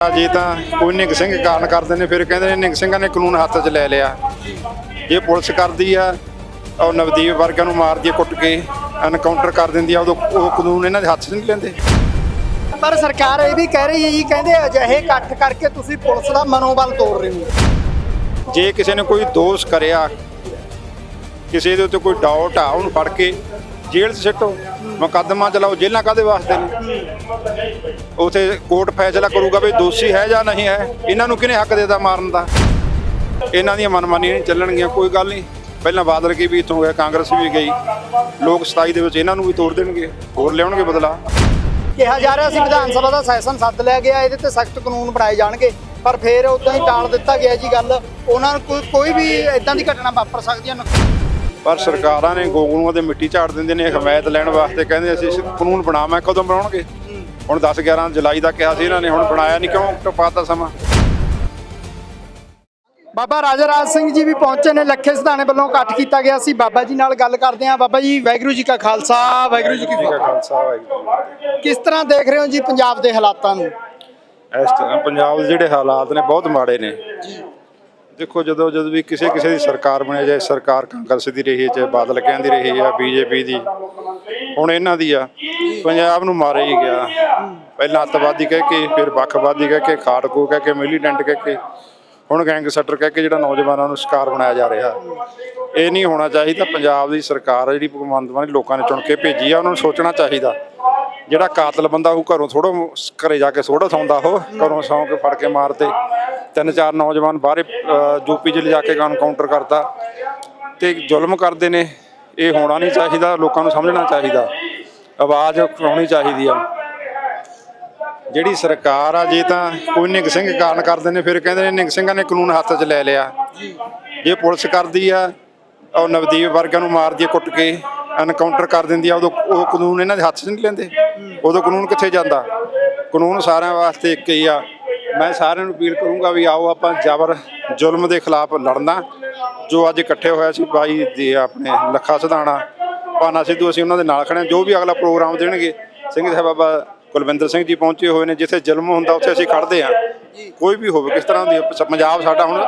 ਜੇ ਤਾਂ ਕੋਈ ਨਿੰਗ ਸਿੰਘ ਕਾਰਨ ਕਰਦੇ ਨੇ ਫਿਰ ਕਹਿੰਦੇ ਨੇ ਨਿੰਗ ਸਿੰਘਾਂ ਨੇ ਕਾਨੂੰਨ ਹੱਥ 'ਚ ਲੈ ਲਿਆ। ਇਹ ਪੁਲਿਸ ਕਰਦੀ ਆ ਉਹ ਨਵਦੀਪ ਵਰਗਾਂ ਨੂੰ ਮਾਰਦੀ ਆ ਕੁੱਟ ਕੇ ਐਨਕਾਊਂਟਰ ਕਰ ਦਿੰਦੀ ਆ ਉਦੋਂ ਉਹ ਕਾਨੂੰਨ ਇਹਨਾਂ ਦੇ ਹੱਥ 'ਚ ਨਹੀਂ ਲੈਂਦੇ। ਪਰ ਸਰਕਾਰ ਇਹ ਵੀ ਕਹਿ ਰਹੀ ਹੈ ਜੀ ਕਹਿੰਦੇ ਅਜਿਹੇ ਇਕੱਠ ਕਰਕੇ ਤੁਸੀਂ ਪੁਲਿਸ ਦਾ ਮਨੋਬਲ ਤੋੜ ਰਹੇ ਹੋ। ਜੇ ਕਿਸੇ ਨੇ ਕੋਈ ਦੋਸ਼ ਕਰਿਆ ਕਿਸੇ ਦੇ ਉੱਤੇ ਕੋਈ ਡਾਊਟ ਆ ਉਹਨੂੰ ਫੜ ਕੇ ਜੇਲ੍ਹ 'ਚ ਸਿੱਟੋ। ਮੁਕੱਦਮਾ ਚਲਾਓ, ਜੇਲ੍ਹਾਂ ਕਾਦੇ ਵਾਸਤੇ ਨੇ? ਉਥੇ ਕੋਰਟ ਫੈਸਲਾ ਕਰੂਗਾ ਵੀ ਦੋਸ਼ੀ ਹੈ ਜਾਂ ਨਹੀਂ ਹੈ, ਇਹਨਾਂ ਨੂੰ ਕਿਹਨੇ ਹੱਕ ਦੇਦਾ ਮਾਰਨ ਦਾ? ਇਹਨਾਂ ਦੀਆਂ ਮਨਮਾਨੀਆਂ ਨਹੀਂ ਚੱਲਣਗੀਆਂ, ਕੋਈ ਗੱਲ ਨਹੀਂ। ਪਹਿਲਾਂ ਬਾਦਲ ਕੀ ਵੀ ਇੱਥੋਂ ਗਿਆ ਕਾਂਗਰਸ ਵੀ ਗਈ। ਲੋਕ 27 ਦੇ ਵਿੱਚ ਇਹਨਾਂ ਨੂੰ ਵੀ ਤੋੜ ਦੇਣਗੇ, ਹੋਰ ਲਿਆਉਣਗੇ ਬਦਲਾ ਕਿਹਾ ਜਾ ਰਿਹਾ ਸੀ ਵਿਧਾਨ ਸਭਾ ਦਾ ਸੈਸ਼ਨ ਸੱਦ ਲਿਆ ਗਿਆ, ਇਹਦੇ ਤੇ ਸਖਤ ਕਾਨੂੰਨ ਬਣਾਏ ਜਾਣਗੇ, ਪਰ ਫਿਰ ਉਦਾਂ ਹੀ ਟਾਲ ਦਿੱਤਾ ਗਿਆ ਜੀ ਗੱਲ। ਉਹਨਾਂ ਨੂੰ ਕੋਈ ਕੋਈ ਵੀ ਇਦਾਂ ਦੀ ਘਟਨਾ ਵਾਪਰ ਸਕਦੀ ਹੈ ਪਰ ਸਰਕਾਰਾਂ ਨੇ ਗੋਗਲੂਆਂ ਦੇ ਮਿੱਟੀ ਝਾੜ ਦਿੰਦੇ ਨੇ ਹਮਾਇਤ ਲੈਣ ਵਾਸਤੇ ਕਹਿੰਦੇ ਅਸੀਂ ਕਾਨੂੰਨ ਬਣਾਵਾਂ ਕਦੋਂ ਬਣਾਉਣਗੇ। ਹੁਣ 10 11 ਜੁਲਾਈ ਦਾ ਕਿਹਾ ਸੀ ਇਹਨਾਂ ਨੇ ਹੁਣ ਬਣਾਇਆ ਨਹੀਂ ਕਿਉਂ? ਟਪਾਤਾ ਸਮਾਂ। ਬਾਬਾ ਰਾਜਾ ਰਾਜ ਸਿੰਘ ਜੀ ਵੀ ਪਹੁੰਚੇ ਨੇ ਲੱਖੇ ਸਿਧਾਣੇ ਵੱਲੋਂ ਇਕੱਠ ਕੀਤਾ ਗਿਆ ਸੀ। ਬਾਬਾ ਜੀ ਨਾਲ ਗੱਲ ਕਰਦੇ ਹਾਂ। ਬਾਬਾ ਜੀ ਵਾਹਿਗੁਰੂ ਜੀ ਕਾ ਖਾਲਸਾ ਵਾਹਿਗੁਰੂ ਜੀ ਕੀ ਫਤਿਹ। ਕਿਸ ਤਰ੍ਹਾਂ ਦੇਖ ਰਹੇ ਹੋ ਜੀ ਪੰਜਾਬ ਦੇ ਹਾਲਾਤਾਂ ਨੂੰ? ਇਸ ਤਰ੍ਹਾਂ ਪੰਜਾਬ ਦੇ ਜਿਹੜੇ ਹਾਲਾਤ ਨੇ ਬਹੁਤ ਮਾੜੇ ਨੇ। ਦੇਖੋ ਜਦੋਂ ਜਦੋਂ ਵੀ ਕਿਸੇ ਕਿਸੇ ਦੀ ਸਰਕਾਰ ਬਣੇ ਜਾਏ, ਸਰਕਾਰ ਕਾਂਗਰਸ ਦੀ ਰਹੀ ਹੈ, ਚਾਹੇ ਬਾਦਲ ਕਹਿੰਦੀ ਰਹੀ ਆ ਬੀਜੇਪੀ ਦੀ, ਹੁਣ ਇਹਨਾਂ ਦੀ ਆ। ਪੰਜਾਬ ਨੂੰ ਮਾਰੇ ਹੀ ਗਿਆ। ਪਹਿਲਾਂ ਅੱਤਵਾਦੀ ਕਹਿ ਕੇ, ਫਿਰ ਵੱਖਵਾਦੀ ਕਹਿ ਕੇ, ਖਾੜਕੂ ਕਹਿ ਕੇ, ਮਿਲੀਟੈਂਟ ਕਹਿ ਕੇ, ਹੁਣ ਗੈਂਗਸਟਰ ਕਹਿ ਕੇ ਜਿਹੜਾ ਨੌਜਵਾਨਾਂ ਨੂੰ ਸ਼ਿਕਾਰ ਬਣਾਇਆ ਜਾ ਰਿਹਾ। ਇਹ ਨਹੀਂ ਹੋਣਾ ਚਾਹੀਦਾ, ਪੰਜਾਬ ਦੀ ਸਰਕਾਰ ਜਿਹੜੀ ਭਗਵੰਤ ਮਾਨ ਲੋਕਾਂ ਨੇ ਚੁਣ ਕੇ ਭੇਜੀ ਆ, ਉਹਨਾਂ ਨੂੰ ਸੋਚਣਾ ਚਾਹੀਦਾ। ਜਿਹੜਾ ਕਾਤਲ ਬੰਦਾ ਉਹ ਘਰੋਂ ਥੋੜਾ ਘਰੇ ਜਾ ਕੇ ਥੋੜਾ ਸੌਂਦਾ ਉਹ, ਘਰੋਂ ਸੌਂ ਕੇ ਫੜ ਕੇ ਮਾਰਤੇ ਤਿੰਨ ਚਾਰ ਨੌਜਵਾਨ ਬਾਹਰੇ ਯੂਪੀ 'ਚ ਲਿਜਾ ਕੇ ਕਾਊਂਟਰ ਕਰਤਾ। ਤੇ ਜ਼ੁਲਮ ਕਰਦੇ ਨੇ। ਇਹ ਹੋਣਾ ਨਹੀਂ ਚਾਹੀਦਾ, ਲੋਕਾਂ ਨੂੰ ਸਮਝਣਾ ਚਾਹੀਦਾ। ਆਵਾਜ਼ ਉਠਾਉਣੀ ਚਾਹੀਦੀ ਆ। ਜਿਹੜੀ ਸਰਕਾਰ ਆ, ਜੇ ਤਾਂ ਕੋਈ ਨਿੰਗ ਸਿੰਘ ਕਾਰਨ ਕਰਦੇ ਨੇ, ਫਿਰ ਕਹਿੰਦੇ ਨੇ, ਨਿੰਗ ਸਿੰਘਾਂ ਨੇ ਕਾਨੂੰਨ ਹੱਥ 'ਚ ਲੈ ਲਿਆ। ਜੇ ਪੁਲਿਸ ਕਰਦੀ ਆ, ਉਹ ਨਵਦੀਪ ਵਰਗਾਂ ਨੂੰ ਮਾਰਦੀ ਆ ਕੁੱਟ ਕੇ ਐਨਕਾਊਂਟਰ ਕਰ ਦਿੰਦੀ ਆ, ਉਦੋਂ ਉਹ ਕਾਨੂੰਨ ਇਹਨਾਂ ਦੇ ਹੱਥ 'ਚ ਨਹੀਂ ਲੈਂਦੇ। ਉਦੋਂ ਕਾਨੂੰਨ ਕਿੱਥੇ ਜਾਂਦਾ? ਕਾਨੂੰਨ ਸਾਰਿਆਂ ਵਾਸਤੇ ਇੱਕ ਹੀ ਆ। ਮੈਂ ਸਾਰਿਆਂ ਨੂੰ ਅਪੀਲ ਕਰੂੰਗਾ ਵੀ ਆਓ ਆਪਾਂ ਜ਼ਬਰ ਜ਼ੁਲਮ ਦੇ ਖਿਲਾਫ ਲੜਨਾ। ਜੋ ਅੱਜ ਇਕੱਠੇ ਹੋਇਆ ਸੀ ਬਾਈ ਦੇ ਆਪਣੇ ਲੱਖਾ ਸਿਧਾਣਾ ਪਾਨਾ ਸਿੱਧੂ, ਅਸੀਂ ਉਹਨਾਂ ਦੇ ਨਾਲ ਖੜੇ ਹਾਂ। ਜੋ ਵੀ ਅਗਲਾ ਪ੍ਰੋਗਰਾਮ ਦੇਣਗੇ, ਸਿੰਘ ਸਾਹਿਬ ਬਾਬਾ ਕੁਲਵਿੰਦਰ ਸਿੰਘ ਜੀ ਪਹੁੰਚੇ ਹੋਏ ਨੇ, ਜਿੱਥੇ ਜ਼ੁਲਮ ਹੁੰਦਾ ਉੱਥੇ ਅਸੀਂ ਖੜਦੇ ਹਾਂ। ਕੋਈ ਵੀ ਹੋਵੇ, ਕਿਸ ਤਰ੍ਹਾਂ ਦੀ ਪੰਜਾਬ ਸਾਡਾ ਹੁਣ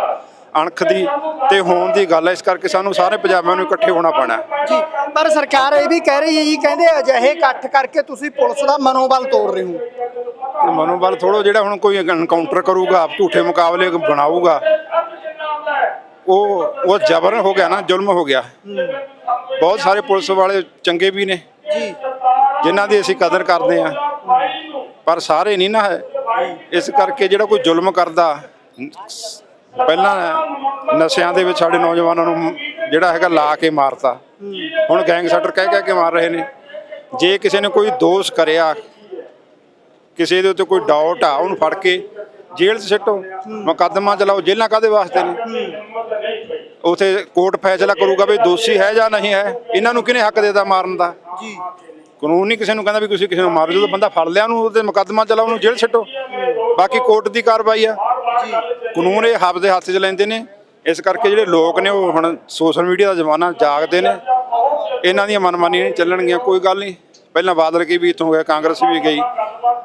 ਅਣਖ ਦੀ ਤੇ ਹੋਣ ਦੀ ਗੱਲ ਹੈ, ਇਸ ਕਰਕੇ ਸਾਨੂੰ ਸਾਰੇ ਪੰਜਾਬੀਆਂ ਨੂੰ ਇਕੱਠੇ ਹੋਣਾ ਪੈਣਾ ਜੀ, ਪਰ ਸਰਕਾਰ ਇਹ ਵੀ ਕਹਿ ਰਹੀ ਹੈ ਜੀ, ਕਹਿੰਦੇ ਅਜਿਹੇ ਇਕੱਠ ਕਰਕੇ ਤੁਸੀਂ ਪੁਲਿਸ ਦਾ ਮਨੋਬਲ ਤੋੜ ਰਹੇ ਹੋ। ਮਨੋਬਲ ਥੋੜੋ ਜਿਹੜਾ ਹੁਣ ਕੋਈ ਐਨਕਾਊਂਟਰ ਕਰੂਗਾ ਝੂਠੇ ਮੁਕਾਬਲੇ ਬਣਾਊਗਾ। ਉਹ ਉਹ ਜ਼ਬਰ ਹੋ ਗਿਆ ਨਾ, ਜ਼ੁਲਮ ਹੋ ਗਿਆ। ਬਹੁਤ ਸਾਰੇ ਪੁਲਿਸ ਵਾਲੇ ਚੰਗੇ ਵੀ ਨੇ ਜੀ ਜਿਨ੍ਹਾਂ ਦੀ ਅਸੀਂ ਕਦਰ ਕਰਦੇ ਆ ਪਰ ਸਾਰੇ ਨਹੀਂ ਨਾ ਹੈ। ਇਸ ਕਰਕੇ ਜਿਹੜਾ ਕੋਈ ਜ਼ੁਲਮ ਕਰਦਾ, ਪਹਿਲਾਂ ਨਸ਼ਿਆਂ ਦੇ ਵਿੱਚ ਸਾਡੇ ਨੌਜਵਾਨਾਂ ਨੂੰ ਜਿਹੜਾ ਹੈਗਾ ਲਾ ਕੇ ਮਾਰਤਾ। ਹੁਣ ਗੈਂਗਸਟਰ ਕਹਿ ਕਹਿ ਕੇ ਮਾਰ ਰਹੇ ਨੇ। ਜੇ ਕਿਸੇ ਨੇ ਕੋਈ ਦੋਸ਼ ਕਰਿਆ ਕਿਸੇ ਦੇ ਉੱਤੇ ਕੋਈ ਡਾਊਟ ਆ ਉਹਨੂੰ ਫੜ ਕੇ ਜੇਲ੍ਹ 'ਚ ਸਿੱਟੋ। ਮੁਕੱਦਮਾ ਚਲਾਓ ਜੇਲ੍ਹਾਂ ਕਾਦੇ ਵਾਸਤੇ ਨੇ? ਉਥੇ ਕੋਰਟ ਫੈਸਲਾ ਕਰੂਗਾ ਵੀ ਦੋਸ਼ੀ ਹੈ ਜਾਂ ਨਹੀਂ ਹੈ ਇਹਨਾਂ ਨੂੰ ਕਿਹਨੇ ਹੱਕ ਦੇਦਾ ਮਾਰਨ ਦਾ? ਜੀ। ਕਾਨੂੰਨ ਨਹੀਂ ਕਿਸੇ ਨੂੰ ਕਹਿੰਦਾ ਵੀ ਤੁਸੀਂ ਕਿਸੇ ਨੂੰ ਮਾਰੋ ਜਦੋਂ ਬੰਦਾ ਫੜ ਲਿਆ ਉਹਨੂੰ ਉਹਦੇ ਮੁਕੱਦਮਾ ਚਲਾਓ ਉਹਨੂੰ ਜੇਲ੍ਹ ਛੱਡੋ ਬਾਕੀ ਕੋਰਟ ਦੀ ਕਾਰਵਾਈ ਆ। ਕਾਨੂੰਨ ਇਹ ਹੱਬ ਦੇ ਹੱਥ 'ਚ ਲੈਂਦੇ ਨੇ। ਇਸ ਕਰਕੇ ਜਿਹੜੇ ਲੋਕ ਨੇ ਉਹ ਹੁਣ ਸੋਸ਼ਲ ਮੀਡੀਆ ਦਾ ਜ਼ਮਾਨਾ ਜਾਗਦੇ ਨੇ। ਇਹਨਾਂ ਦੀਆਂ ਮਨਮਾਨੀਆਂ ਨਹੀਂ ਚੱਲਣਗੀਆਂ ਕੋਈ ਗੱਲ ਨਹੀਂ। ਪਹਿਲਾਂ ਬਾਦਲ ਕੀ ਵੀ ਇੱਥੋਂ ਗਿਆ ਕਾਂਗਰਸ ਵੀ ਗਈ।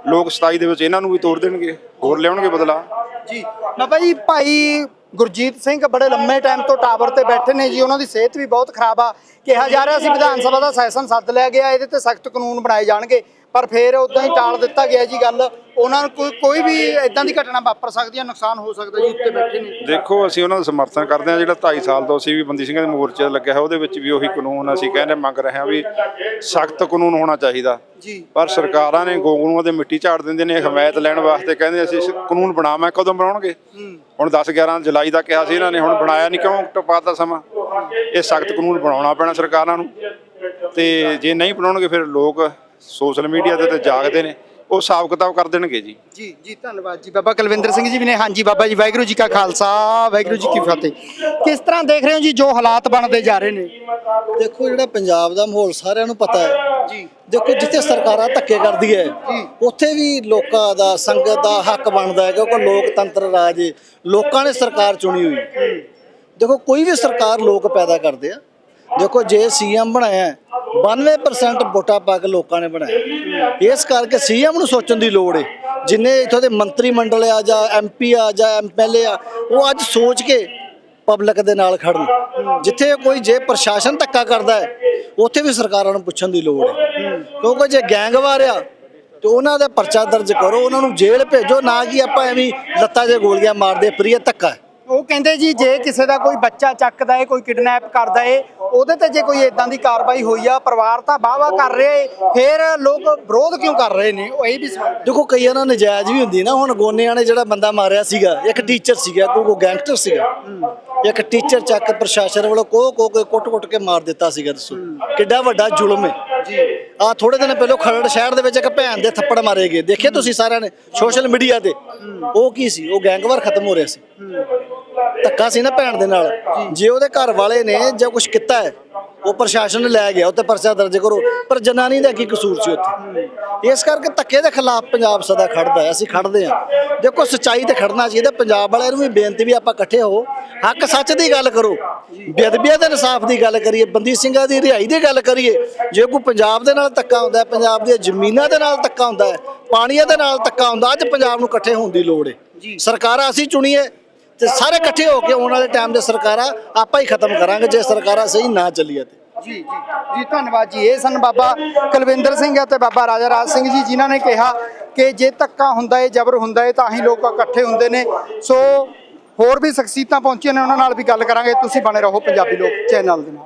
ਲੋਕ 27 ਦੇ ਵਿੱਚ ਇਹਨਾਂ ਨੂੰ ਵੀ ਤੋੜ ਦੇਣਗੇ, ਹੋਰ ਲਿਆਉਣਗੇ ਬਦਲਾ। ਜੀ ਬਾਬਾ ਜੀ ਭਾਈ ਗੁਰਜੀਤ ਸਿੰਘ ਬੜੇ ਲੰਮੇ ਟਾਈਮ ਤੋਂ ਟਾਵਰ ਤੇ ਬੈਠੇ ਨੇ ਜੀ, ਉਹਨਾਂ ਦੀ ਸਿਹਤ ਵੀ ਬਹੁਤ ਖਰਾਬ ਆ। ਕਿਹਾ ਜਾ ਰਿਹਾ ਸੀ ਵਿਧਾਨ ਸਭਾ ਦਾ ਸੈਸ਼ਨ ਸੱਦ ਲਿਆ ਗਿਆ, ਇਹਦੇ ਤੇ ਸਖਤ ਕਾਨੂੰਨ ਬਣਾਏ ਜਾਣਗੇ। ਪਰ ਫਿਰ ਉਦਾਂ ਹੀ ਟਾਲ ਦਿੱਤਾ ਗਿਆ ਜੀ ਗੱਲ। ਉਹਨਾਂ ਨੂੰ ਕੋਈ ਕੋਈ ਵੀ ਇਦਾਂ ਦੀ ਘਟਨਾ ਵਾਪਰ ਸਕਦੀ ਹੈ ਨੁਕਸਾਨ ਹੋ ਸਕਦਾ ਜੀ ਉੱਤੇ ਬੈਠੇ ਨੇ। ਦੇਖੋ ਅਸੀਂ ਉਹਨਾਂ ਦਾ ਸਮਰਥਨ ਕਰਦੇ ਹਾਂ ਜਿਹੜਾ 2.5 ਸਾਲ ਤੋਂ ਅਸੀਂ ਵੀ ਬੰਦੀ ਸਿੰਘਾਂ ਦੇ ਮੋਰਚੇ ਲੱਗਿਆ ਹੈ ਉਹਦੇ ਵਿੱਚ ਵੀ ਉਹੀ ਕਾਨੂੰਨ ਅਸੀਂ ਕਹਿੰਦੇ ਮੰਗ ਰਹੇ ਹਾਂ ਵੀ ਸਖਤ ਕਾਨੂੰਨ ਹੋਣਾ ਚਾਹੀਦਾ। ਜੀ। ਪਰ ਸਰਕਾਰਾਂ ਨੇ ਗੋਗਲੂਆਂ ਦੇ ਮਿੱਟੀ ਝਾੜ ਦਿੰਦੇ ਨੇ ਹਮਾਇਤ ਲੈਣ ਵਾਸਤੇ ਕਹਿੰਦੇ ਅਸੀਂ ਕਾਨੂੰਨ ਬਣਾਵਾਂ ਕਦੋਂ ਬਣਾਉਣਗੇ? ਹੁਣ 10 11 ਜੁਲਾਈ ਦਾ ਕਿਹਾ ਸੀ ਇਹਨਾਂ ਨੇ ਹੁਣ ਬਣਾਇਆ ਨਹੀਂ ਕਿਉਂ ਟਪਾਤਾ ਸਮਾਂ? ਇਹ ਸਖਤ ਕਾਨੂੰਨ ਬਣਾਉਣਾ ਪੈਣਾ ਸਰਕਾਰਾਂ ਨੂੰ। ਤੇ ਜੇ ਨਹੀਂ ਬਣਾਉਣਗੇ ਫਿਰ ਲੋਕ ਸੋਸ਼ਲ ਮੀਡੀਆ ਤੇ ਤੇ ਜਾਗਦੇ ਨੇ। ਉਹ ਹਿਸਾਬ ਕਿਤਾਬ ਕਰ ਦੇਣਗੇ ਜੀ। ਜੀ ਜੀ ਧੰਨਵਾਦ ਜੀ। ਬਾਬਾ ਕੁਲਵਿੰਦਰ ਸਿੰਘ ਜੀ ਵੀ ਨੇ ਹਾਂਜੀ ਬਾਬਾ ਜੀ ਵਾਹਿਗੁਰੂ ਜੀ ਕਾ ਖਾਲਸਾ ਵਾਹਿਗੁਰੂ ਜੀ ਕੀ ਫਤਿਹ। ਕਿਸ ਤਰ੍ਹਾਂ ਦੇਖ ਰਹੇ ਹੋ ਜੀ ਜੋ ਹਾਲਾਤ ਬਣਦੇ ਜਾ ਰਹੇ ਨੇ? ਦੇਖੋ ਜਿਹੜਾ ਪੰਜਾਬ ਦਾ ਮਾਹੌਲ ਸਾਰਿਆਂ ਨੂੰ ਪਤਾ ਹੈ। ਜੀ। ਦੇਖੋ ਜਿੱਥੇ ਸਰਕਾਰਾਂ ਧੱਕੇ ਕਰਦੀ ਹੈ ਉੱਥੇ ਵੀ ਲੋਕਾਂ ਦਾ ਸੰਗਤ ਦਾ ਹੱਕ ਬਣਦਾ ਹੈ ਕਿਉਂਕਿ ਲੋਕਤੰਤਰ ਰਾਜ ਹੈ। ਲੋਕਾਂ ਨੇ ਸਰਕਾਰ ਚੁਣੀ ਹੋਈ। ਦੇਖੋ ਕੋਈ ਵੀ ਸਰਕਾਰ ਲੋਕ ਪੈਦਾ ਕਰਦੇ ਆ। ਦੇਖੋ ਜੇ ਸੀਐਮ ਬਣਾਇਆ ਹੈ, 92% ਵੋਟਾਂ ਪਾ ਕੇ ਲੋਕਾਂ ਨੇ ਬਣਾਇਆ ਇਸ ਕਰਕੇ ਸੀਐਮ ਨੂੰ ਸੋਚਣ ਦੀ ਲੋੜ ਹੈ ਜਿੰਨੇ ਇੱਥੋਂ ਦੇ ਮੰਤਰੀ ਮੰਡਲ ਆ ਜਾਂ ਐਮਪੀ ਆ ਜਾਂ ਐਮਐਲਏ ਆ, ਉਹ ਅੱਜ ਸੋਚ ਕੇ ਪਬਲਿਕ ਦੇ ਨਾਲ ਖੜਨ। ਜਿੱਥੇ ਕੋਈ ਜੇ ਪ੍ਰਸ਼ਾਸਨ ਧੱਕਾ ਕਰਦਾ ਹੈ, ਉੱਥੇ ਵੀ ਸਰਕਾਰਾਂ ਨੂੰ ਪੁੱਛਣ ਦੀ ਲੋੜ ਹੈ ਕਿਉਂਕਿ ਜੇ ਗੈਂਗਵਾਰ ਆ ਤੇ ਉਹਨਾਂ ਦਾ ਪਰਚਾ ਦਰਜ ਕਰੋ, ਉਹਨਾਂ ਨੂੰ ਜੇਲ੍ਹ ਭੇਜੋ, ਨਾ ਕਿ ਆਪਾਂ ਐਵੇਂ ਲੱਤਾਂ 'ਚ ਗੋਲੀਆਂ ਮਾਰਦੇ ਪ੍ਰੀਆ ਧੱਕਾ। ਉਹ ਕਹਿੰਦੇ ਜੀ ਜੇ ਕਿਸੇ ਦਾ ਕੋਈ ਬੱਚਾ ਚੱਕਦਾ ਏ ਕੋਈ ਕਿਡਨੈਪ ਕਰਦਾ ਏ ਉਹਦੇ ਤੇ ਜੇ ਕੋਈ ਇਦਾਂ ਦੀ ਕਾਰਵਾਈ ਹੋਈ ਆ ਪਰਿਵਾਰ ਤਾਂ ਵਾਹਵਾ ਕਰ ਰਿਹਾ ਏ ਫਿਰ ਲੋਕ ਵਿਰੋਧ ਕਿਉਂ ਕਰ ਰਹੇ ਨੇ? ਉਹ ਇਹ ਵੀ ਸਵਾਲ। ਦੇਖੋ ਕਈਆਂ ਨਾਲ ਨਜਾਇਜ਼ ਵੀ ਹੁੰਦੀ ਨਾ ਹੁਣ ਗੋਨਿਆਂ ਨੇ ਜਿਹੜਾ ਬੰਦਾ ਮਾਰਿਆ ਸੀਗਾ ਇੱਕ ਟੀਚਰ ਸੀਗਾ ਕੋਈ ਕੋ ਗੈਂਗਸਟਰ ਸੀਗਾ ਇੱਕ ਟੀਚਰ ਚੱਕ ਪ੍ਰਸ਼ਾਸਨ ਵੱਲੋਂ ਕੋ ਕੋ ਕੇ ਕੁੱਟ-ਕੁੱਟ ਕੇ ਮਾਰ ਦਿੱਤਾ ਸੀਗਾ ਦੱਸੋ। ਕਿੱਡਾ ਵੱਡਾ ਜ਼ੁਲਮ ਹੈ ਜੀ। ਆ ਥੋੜੇ ਦਿਨ ਪਹਿਲਾਂ ਖਰੜ ਸ਼ਹਿਰ ਦੇ ਵਿੱਚ ਇੱਕ ਭੈਣ ਦੇ ਥੱਪੜ ਮਾਰੇ ਗਏ। ਦੇਖੇ ਤੁਸੀਂ ਸਾਰਿਆਂ ਨੇ ਸੋਸ਼ਲ ਮੀਡੀਆ ਤੇ। ਉਹ ਕੀ ਸੀ? ਉਹ ਗੈਂਗਵਾਰ ਖਤਮ ਹੋ ਰਿਹਾ ਸੀ। ਧੱਕਾ ਸੀ ਨਾ ਭੈਣ ਦੇ ਨਾਲ। ਜੇ। ਉਹਦੇ ਘਰ ਵਾਲੇ ਨੇ ਜਾਂ ਕੁਝ ਕੀਤਾ ਹੈ ਉਹ ਪ੍ਰਸ਼ਾਸਨ ਨੇ ਲੈ ਗਿਆ ਉੱਤੇ ਪਰਚਾ ਦਰਜ ਕਰੋ। ਪਰ ਜਨਾਨੀ ਦਾ ਕੀ ਕਸੂਰ ਸੀ ਉੱਥੇ? ਇਸ ਕਰਕੇ ਧੱਕੇ ਦੇ ਖਿਲਾਫ ਪੰਜਾਬ ਸਦਾ ਖੜਦਾ ਹੈ। ਅਸੀਂ ਖੜਦੇ ਹਾਂ। ਦੇਖੋ ਸੱਚਾਈ ਤੇ ਖੜਨਾ ਚਾਹੀਦਾ। ਪੰਜਾਬ ਵਾਲਿਆਂ ਨੂੰ ਵੀ ਬੇਨਤੀ ਵੀ ਆਪਾਂ ਇਕੱਠੇ ਹੋ। ਹੱਕ ਸੱਚ ਦੀ ਗੱਲ ਕਰੋ। ਬੇਅਦਬੀਆਂ ਦੇ ਇਨਸਾਫ ਦੀ ਗੱਲ ਕਰੀਏ ਬੰਦੀ ਸਿੰਘਾਂ ਦੀ ਰਿਹਾਈ ਦੀ ਗੱਲ ਕਰੀਏ। ਜੇ ਕੋਈ ਪੰਜਾਬ ਦੇ ਨਾਲ ਧੱਕਾ ਹੁੰਦਾ ਹੈ ਪੰਜਾਬ ਦੀਆਂ ਜ਼ਮੀਨਾਂ ਦੇ ਨਾਲ ਧੱਕਾ ਹੁੰਦਾ ਹੈ ਪਾਣੀਆਂ ਦੇ ਨਾਲ ਧੱਕਾ ਹੁੰਦਾ ਅੱਜ ਪੰਜਾਬ ਨੂੰ ਇਕੱਠੇ ਹੋਣ ਦੀ ਲੋੜ ਹੈ। ਸਰਕਾਰਾਂ ਅਸੀਂ ਚੁਣੀਏ ਤੇ ਸਾਰੇ ਇਕੱਠੇ ਹੋ ਕੇ ਆਉਣ ਵਾਲੇ ਟਾਈਮ ਦੇ ਸਰਕਾਰਾਂ ਆਪਾਂ ਹੀ ਖਤਮ ਕਰਾਂਗੇ ਜੇ ਸਰਕਾਰਾਂ ਸਹੀ ਨਾ ਚੱਲੀਏ ਤੇ। ਜੀ ਜੀ ਜੀ, ਧੰਨਵਾਦ ਜੀ। ਇਹ ਸਨ ਬਾਬਾ ਕੁਲਵਿੰਦਰ ਸਿੰਘ ਅਤੇ ਬਾਬਾ ਰਾਜਾ ਰਾਜ ਸਿੰਘ ਜੀ, ਜਿਨ੍ਹਾਂ ਨੇ ਕਿਹਾ ਕਿ ਜੇ ਧੱਕਾ ਹੁੰਦਾ ਹੈ ਜ਼ਬਰ ਹੁੰਦਾ ਹੈ ਤਾਂ ਹੀ ਲੋਕ ਇਕੱਠੇ ਹੁੰਦੇ ਨੇ। ਸੋ ਹੋਰ ਵੀ ਸ਼ਖਸੀਅਤਾਂ ਪਹੁੰਚੀਆਂ ਨੇ, ਉਹਨਾਂ ਨਾਲ ਵੀ ਗੱਲ ਕਰਾਂਗੇ। ਤੁਸੀਂ ਬਣੇ ਰਹੋ ਪੰਜਾਬੀ ਲੋਕ ਚੈਨਲ ਦੇ ਨਾਲ।